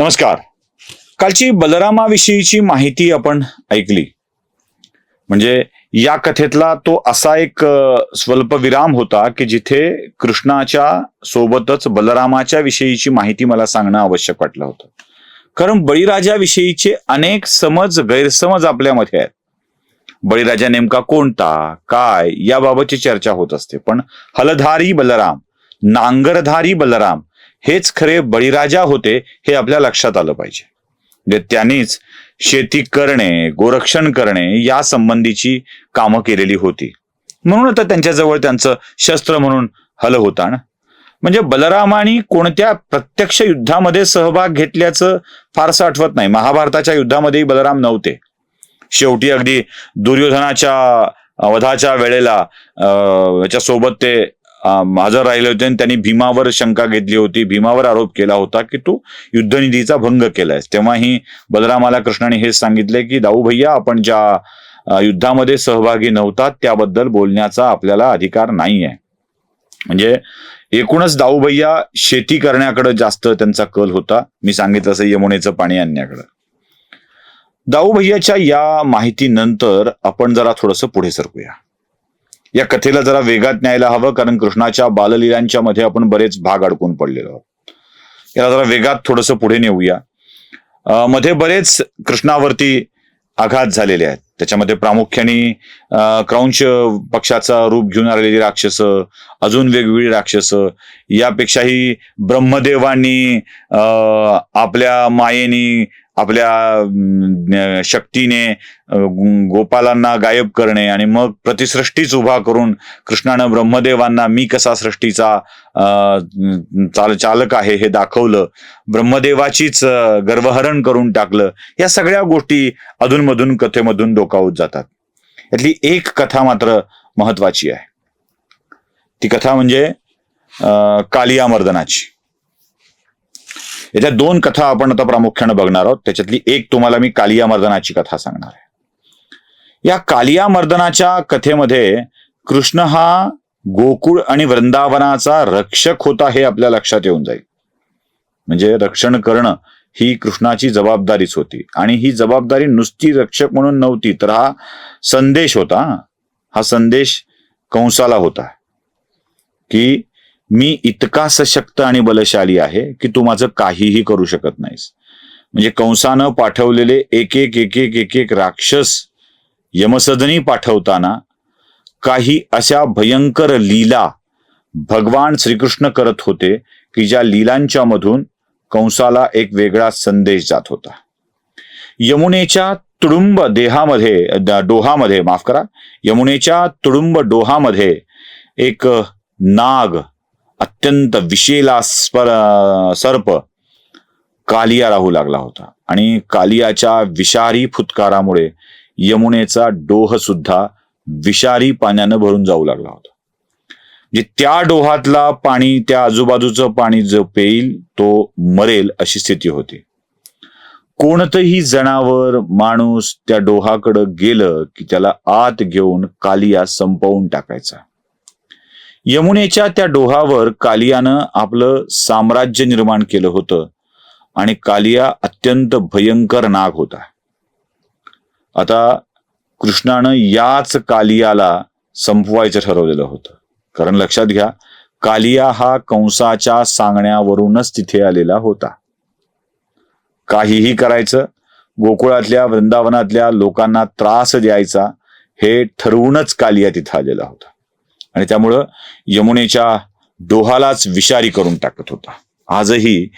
नमस्कार. कालची बलरामाविषयीची माहिती आपण ऐकली. म्हणजे या कथेतला तो असा एक स्वल्प स्वल्पविराम होता की जिथे कृष्णाच्या सोबतच बलरामाच्या विषयीची माहिती मला सांगणं आवश्यक वाटलं होतं. कारण बळीराजाविषयीचे अनेक समज गैरसमज आपल्यामध्ये आहेत. बळीराजा नेमका कोणता काय याबाबतची चर्चा होत असते. पण हलधारी बलराम नांगरधारी बलराम हेच खरे बळीराजा होते हे आपल्या लक्षात आलं पाहिजे. म्हणजे त्यांनीच शेती करणे गोरक्षण करणे या संबंधीची कामं केलेली होती. म्हणून आता त्यांच्याजवळ त्यांचं शस्त्र म्हणून हल होता ना. म्हणजे बलरामानी कोणत्या प्रत्यक्ष युद्धामध्ये सहभाग घेतल्याचं फारसं आठवत नाही. महाभारताच्या युद्धामध्येही बलराम नव्हते. शेवटी अगदी दुर्योधनाच्या वधाच्या वेळेला याच्या सोबत ते माझं हजर राहिले होते आणि त्यांनी भीमावर शंका घेतली होती. भीमावर आरोप केला होता की तू युद्धनिधीचा भंग केलायस. तेव्हाही बलरामाला कृष्णाने हेच सांगितले की दाऊ भैया आपण ज्या युद्धामध्ये सहभागी नव्हतात त्याबद्दल बोलण्याचा आपल्याला अधिकार नाही आहे म्हणजे एकूणच दाऊ भैया शेती करण्याकडे जास्त त्यांचा कल होता. मी सांगितलं असं यमुनेचं पाणी आणण्याकडं. दाऊ भैयाच्या या माहितीनंतर आपण जरा थोडंसं पुढे सरकूया. या कथेला जरा वेगात न्यायला हवं कारण कृष्णाच्या बाललीलांच्या मध्ये आपण बरेच भाग अडकून पडलेलो आहोत. याला जरा वेगात थोडंसं पुढे नेऊया. अं, मध्ये बरेच कृष्णावरती आघात झालेले आहेत. त्याच्यामध्ये प्रामुख्याने क्रौंश पक्षाचा रूप घेऊन आलेली राक्षस अजून वेगवेगळी राक्षस यापेक्षाही ब्रह्मदेवांनी अं, आपल्या मायेनी आपल्या शक्तीने गोपालांना गायब करणे आणि मग प्रतिसृष्टीच उभा करून कृष्णानं ब्रह्मदेवांना मी कसा सृष्टीचा अं, चाल चालक आहे हे दाखवलं. ब्रह्मदेवाचीच गर्भहरण गर्वहरण करून टाकलं. या सगळ्या गोष्टी अधूनमधून कथेमधून डोकावत जातात. यातली एक कथा मात्र महत्वाची आहे. ती कथा म्हणजे कालिया मर्दनाची याच्या दोन कथा आपण आता प्रामुख्यानं बघणार आहोत. त्याच्यातली एक तुम्हाला मी कालिया मर्दनाची कथा सांगणार आहे. या कालिया मर्दनाच्या कथेमध्ये कृष्ण हा गोकुळ आणि वृंदावनाचा रक्षक होता हे आपल्या लक्षात येऊन जाईल. म्हणजे रक्षण करणं ही कृष्णाची जबाबदारीच होती. आणि ही जबाबदारी नुसती रक्षक म्हणून नव्हती तर हा संदेश होता. हा संदेश कंसाला होता. की मी इतका सशक्त आणि बलशाली आहे की तू माझं काहीही करू शकत नाहीस. म्हणजे कंसानं पाठवलेले एक एक एक एक एक एक राक्षस यमसदनी पाठवताना काही अशा भयंकर लीला भगवान श्रीकृष्ण करत होते की ज्या लीलांच्या मधून कंसाला एक वेगळा संदेश जात होता. यमुनेच्या तुडुंब देहामध्ये डोहामध्ये माफ करा यमुनेच्या तुडुंब डोहामध्ये एक नाग अत्यंत विषेला स्पर सर्प कालिया राहू लागला होता. आणि कालियाच्या विषारी फुतकारामुळे यमुनेचा डोह सुद्धा विषारी पाण्यानं भरून जाऊ लागला होता. म्हणजे त्या डोहातला पाणी त्या आजूबाजूचं पाणी जो पेईल तो मरेल अशी स्थिती होती. कोणतंही जनावर माणूस त्या डोहाकडं गेलं की त्याला आत घेऊन कालिया संपवून टाकायचा. यमुनेच्या त्या डोहावर कालियानं आपलं साम्राज्य निर्माण केलं होतं. आणि कालिया अत्यंत भयंकर नाग होता. आता कृष्णानं याच कालियाला संपवायचं ठरवलेलं होतं. कारण लक्षात घ्या कालिया हा कंसाच्या सांगण्यावरूनच तिथे आलेला होता. काहीही करायचं गोकुळातल्या वृंदावनातल्या लोकांना त्रास द्यायचा हे ठरवूनच कालिया तिथं आलेला होता. आणि त्यामुळं यमुनेच्या डोहालाच विषारी करून टाकत होता. आजही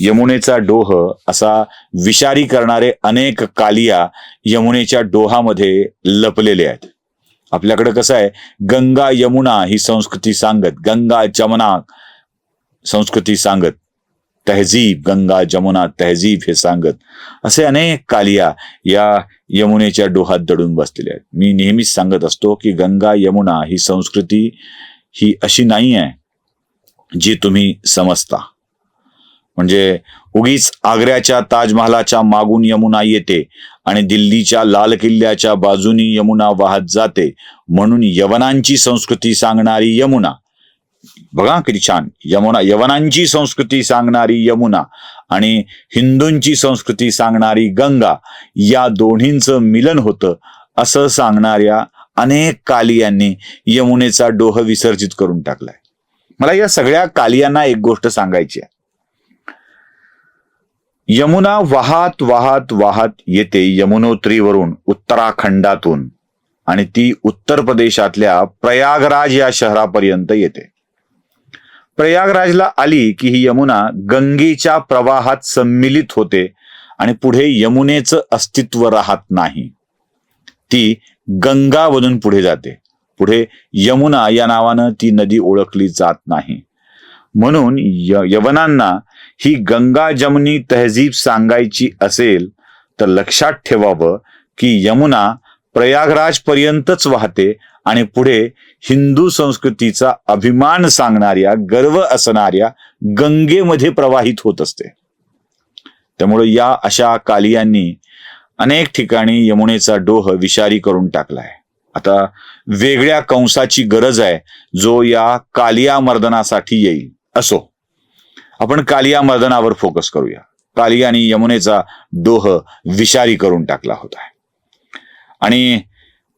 यमुनेचा डोह असा विषारी करणारे अनेक कालिया यमुनेच्या डोहामध्ये लपलेले आहेत. आपल्याकडे कसं आहे गंगा यमुना ही संस्कृती सांगत गंगा जमुना संस्कृती सांगत तहजीब गंगा जमुना तहजीब हे सांगत असे अनेक कालिया या यमुनेच्या डोहात दडून बसलेल्या आहेत. मी नेहमीच सांगत असतो की गंगा यमुना ही संस्कृती ही अशी नाही आहे जी तुम्ही समजता. म्हणजे उगीच आग्र्याच्या ताजमहालाच्या मागून यमुना येते आणि दिल्लीच्या लाल किल्ल्याच्या बाजूनी यमुना वाहत जाते म्हणून यवनांची संस्कृती सांगणारी यमुना बघा किती छान. यमुना यवनांची संस्कृती सांगणारी यमुना आणि हिंदूंची संस्कृती सांगणारी गंगा या दोन्हींचं मिलन होतं असं सांगणाऱ्या अनेक कालियांनी यमुनेचा डोह विसर्जित करून टाकलाय. मला या सगळ्या कालियांना एक गोष्ट सांगायची आहे. यमुना वाहत वाहत वाहत येते यमुनोत्रीवरून उत्तराखंडातून आणि ती उत्तर प्रदेशातल्या प्रयागराज या शहरापर्यंत येते. प्रयागराजला आली की ही यमुना गंगेच्या प्रवाहात सम्मिलित होते आणि पुढे यमुनेचं अस्तित्व राहत नाही. ती गंगा बनून पुढे जाते. पुढे यमुना या नावानं ती नदी ओळखली जात नाही. म्हणून यवनांना ही गंगा जमनी तहजीब सांगायची असेल तर लक्षात ठेवावं की यमुना प्रयागराज पर्यंतच वाहते आणि पुढे हिंदू संस्कृतीचा अभिमान सांगणाऱ्या गर्व असणाऱ्या गंगेमध्ये प्रवाहित होत असते. त्यामुळे या अशा कालियांनी अनेक ठिकाणी यमुनेचा डोह विषारी करून टाकलाय. आता वेगळ्या कंसाची गरज आहे जो या कालिया मर्दनासाठी येईल. असो आपण कालिया मर्दनावर फोकस करूया. कालियानी यमुनेचा डोह विषारी करून टाकला होता. आणि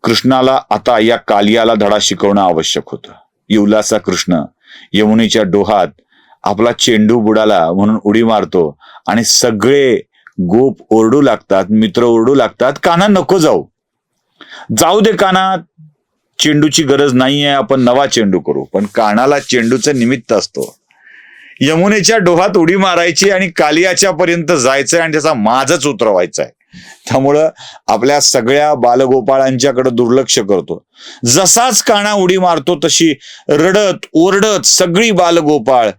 कृष्णाला आता या कालियाला धडा शिकवणं आवश्यक होतं. युवलाचा कृष्ण यमुनेच्या डोहात आपला चेंडू बुडाला म्हणून उडी मारतो आणि सगळे गोप ओरडू लागतात मित्र ओरडू लागतात काना नको जाऊ. जाऊ दे काना चेंडूची गरज नाहीये आपण नवा चेंडू करू. पण कानाला चेंडूचं निमित्त असतो. यमुनेच्या डोहात उडी मारायची आणि कालियाच्या पर्यंत जायचंय आणि त्याचा माझच उतरवायचा आहे त्यामुळं आपल्या सगळ्या बालगोपाळांच्याकडे दुर्लक्ष करतो. जसाच काना उडी मारतो तशी रडत ओरडत सगळी बालगोपाळ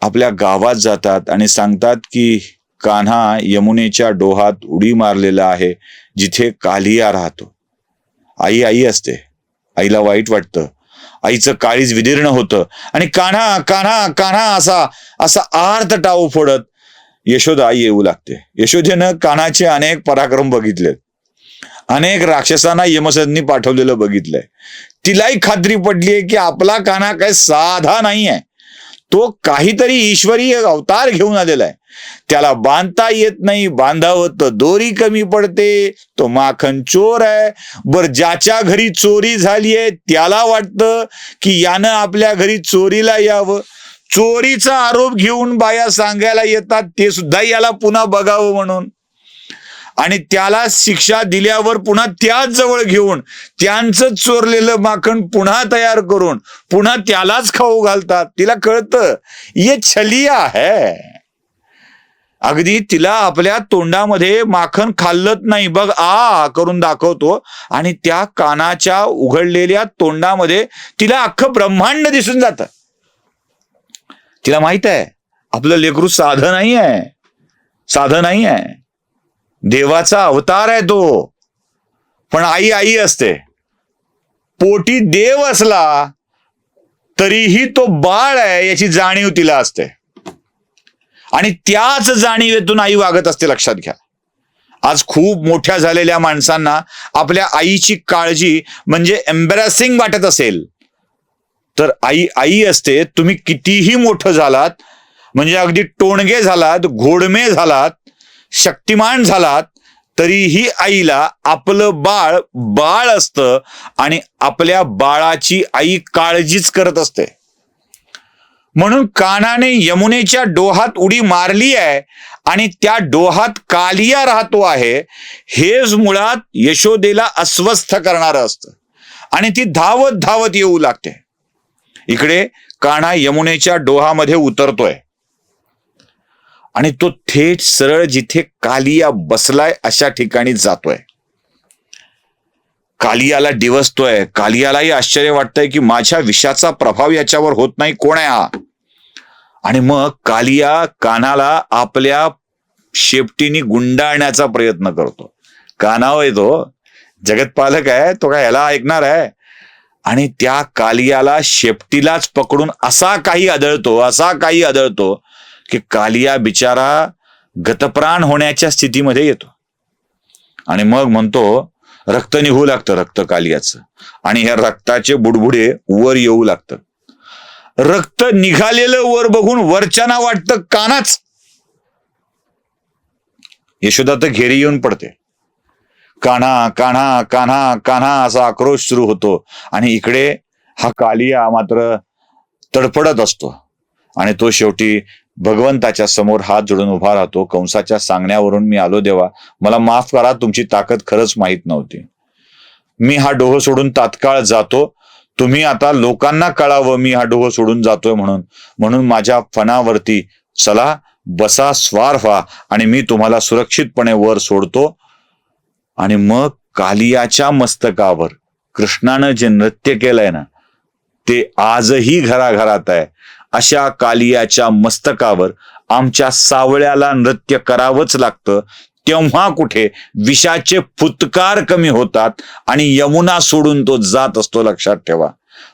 आपल्या गावात जातात आणि सांगतात की कान्हा यमुनेच्या डोहात उडी मारलेला आहे जिथे कालिया राहतो. आई आई असते. आईला वाईट वाटतं. आईचं काळीज विदीर्ण होतं. आणि कान्हा कान्हा कान्हा असा असा आर्त टाऊ फोडत यशोदा येऊ लागते. यशोदेनं कानाचे अनेक पराक्रम बघितलेत. अनेक राक्षसांना यमसदनी पाठवलेलं बघितलंय. तिलाही खात्री पडलीये की आपला काना काय साधा नाही आहे तो काहीतरी ईश्वरीय अवतार घेऊन आलेला आहे त्याला बांधता येत नाही बांधावं तर दोरी कमी पडते तो माखन चोर आहे. बर ज्याच्या घरी चोरी झाली आहे त्याला वाटतं की यानं आपल्या घरी चोरीला यावं. चोरीचा आरोप घेऊन बाया सांगायला येतात ते सुद्धा याला पुन्हा बघावं म्हणून. आणि त्याला शिक्षा दिल्यावर पुन्हा त्याच जवळ घेऊन त्यांचं चोरलेलं माखण पुन्हा तयार करून पुन्हा त्यालाच खाऊ घालतात. तिला कळतं ये छलिया है. अगदी तिला आपल्या तोंडामध्ये माखण खाल्लत नाही. बघ आ करून दाखवतो. आणि त्या कानाच्या उघडलेल्या तोंडामध्ये तिला अख्खं ब्रह्मांड दिसून जातं. तिला माहीत आहे. आपलं लेकरू साधं नाही आहे. साधं नाही आहे. देवाचा अवतार आहे तो. पण आई आई असते. पोटी देव असला तरीही तो बाळ आहे याची जाणीव तिला असते. आणि त्याच जाणीवेतून आई वागत असते लक्षात घ्या. आज खूप मोठ्या झालेल्या माणसांना आपल्या आईची काळजी म्हणजे एम्बॅरसिंग वाटत असेल. तर आई आई असते तुम्ही कितीही मोठं झालात म्हणजे अगदी टोणगे झालात घोडमे झालात शक्तिमान झालात तरीही आईला आपलं बाळ बाळ असतं आणि आपल्या बाळाची आई काळजीच करत असते. म्हणून कानाने यमुनेच्या डोहात उडी मारली आहे आणि त्या डोहात कालिया राहतो आहे हेच मुळात यशोदेला अस्वस्थ करणारं असतं. आणि ती धावत धावत येऊ लागते. इकडे कान्हा यमुनेच्या डोहामध्ये उतरतोय. आणि तो थेट सरळ जिथे कालिया बसलाय अशा ठिकाणी जातोय. कालियाला डिवसतोय. कालियालाही आश्चर्य वाटतंय की माझ्या विषाचा प्रभाव याच्यावर होत नाही कोण आहे हा? आणि मग कालिया कानाला आपल्या शेपटीने गुंडाळण्याचा प्रयत्न करतो. कानाव येतो जगतपालक आहे तो काय ह्याला ऐकणार आहे? आणि त्या कालियाला शेपटीलाच पकडून असा काही आदळतो असा काही आदळतो की कालिया बिचारा गतप्राण होण्याच्या स्थितीमध्ये येतो. आणि मग म्हणतो रक्त निघू लागतं रक्त कालियाचं. आणि ह्या रक्ताचे बुडबुडे वर येऊ लागतं. रक्त निघालेलं वर बघून वरच्याना वाटतं कानाच. यशोदा तर घेरी येऊन पडते. कान्हा कान्हा कान्हा कान्हा असा आक्रोश सुरू होतो. आणि इकडे हा कालिया मात्र तडफडत असतो. आणि तो शेवटी भगवंताच्या समोर हात जोडून उभा राहतो. कंसाच्या सांगण्यावरून मी आलो देवा मला माफ करा तुमची ताकद खरंच माहीत नव्हती. मी हा डोह सोडून तात्काळ जातो. तुम्ही आता लोकांना कळावं मी हा डोह सोडून जातोय म्हणून. म्हणून माझ्या फणावरती चला बसा स्वार व्हा. आणि मी तुम्हाला सुरक्षितपणे वर सोडतो. आणि मग कालियाच्या मस्तकावर कृष्णानं जे नृत्य केलंय ना ते आजही घराघरात आहे. अशा कालियाच्या मस्तकावर आमच्या सावळ्याला नृत्य करावंच लागतं. तेव्हा कुठे विषाचे फुतकार कमी होतात आणि यमुना सोडून तो जात असतो लक्षात ठेवा.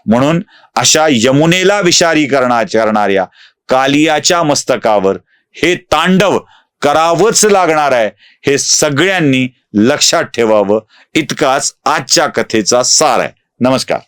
म्हणून अशा यमुनेला विषारी करणाऱ्या कालियाच्या मस्तकावर हे तांडव करावंच लागणार आहे. हे सगळ्यांनी लक्षात ठेवावं. इतकाच आजच्या कथेचा सार आहे. नमस्कार.